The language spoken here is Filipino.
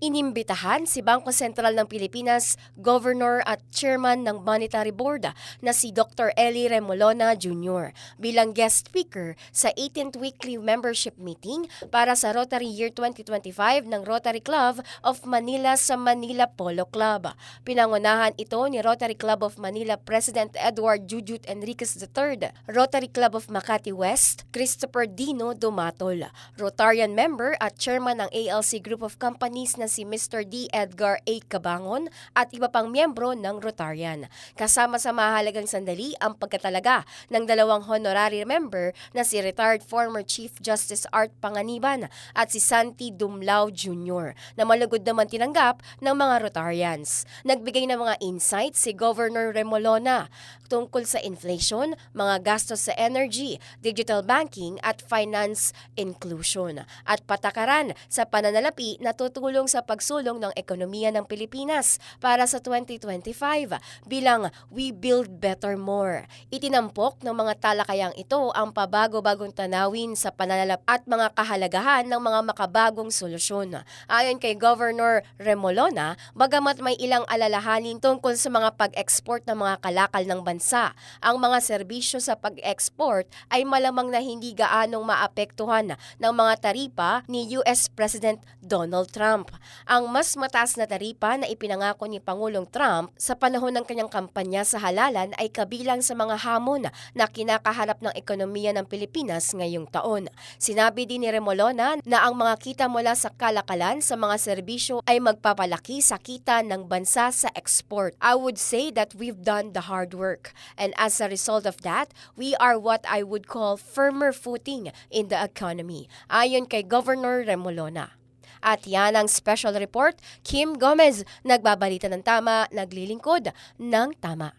Inimbitahan si Bangko Sentral ng Pilipinas, Governor at Chairman ng Monetary Board na si Dr. Eli Remolona Jr. bilang guest speaker sa 18th Weekly Membership Meeting para sa Rotary Year 2025 ng Rotary Club of Manila sa Manila Polo Club. Pinangunahan ito ni Rotary Club of Manila President Edward Jujut Enriquez III, Rotary Club of Makati West, Christopher Dino Dumatol, Rotarian member at chairman ng ALC Group of Companies na si Mr. D. Edgar A. Cabangon at iba pang miyembro ng Rotarian. Kasama sa mahalagang sandali ang pagkatalaga ng dalawang honorary member na si retired former Chief Justice Art Panganiban at si Santi Dumlao Jr. na malugod naman tinanggap ng mga Rotarians. Nagbigay ng mga insights si Governor Remolona tungkol sa inflation, mga gastos sa energy, digital banking at finance inclusion at patakaran sa pananalapi na tutulong sa pagsulong ng ekonomiya ng Pilipinas para sa 2025 bilang We Build Better More. Itinampok ng mga talakayang ito ang pabago-bagong tanawin sa pananalap at mga kahalagahan ng mga makabagong solusyon. Ayon kay Governor Remolona, bagamat may ilang alalahanin tungkol sa mga pag-export ng mga kalakal ng bansa, ang mga serbisyo sa pag-export ay malamang na hindi gaanong maapektuhan ng mga taripa ni US President Donald Trump. Ang mas mataas na taripa na ipinangako ni Pangulong Trump sa panahon ng kanyang kampanya sa halalan ay kabilang sa mga hamon na kinakaharap ng ekonomiya ng Pilipinas ngayong taon. Sinabi din ni Remolona na ang mga kita mula sa kalakalan sa mga serbisyo ay magpapalaki sa kita ng bansa sa export. I would say that we've done the hard work and as a result of that, we are what I would call firmer footing in the economy. Ayon kay Governor Remolona. At yan ang special report, Kim Gomez, nagbabalita ng tama, naglilingkod ng tama.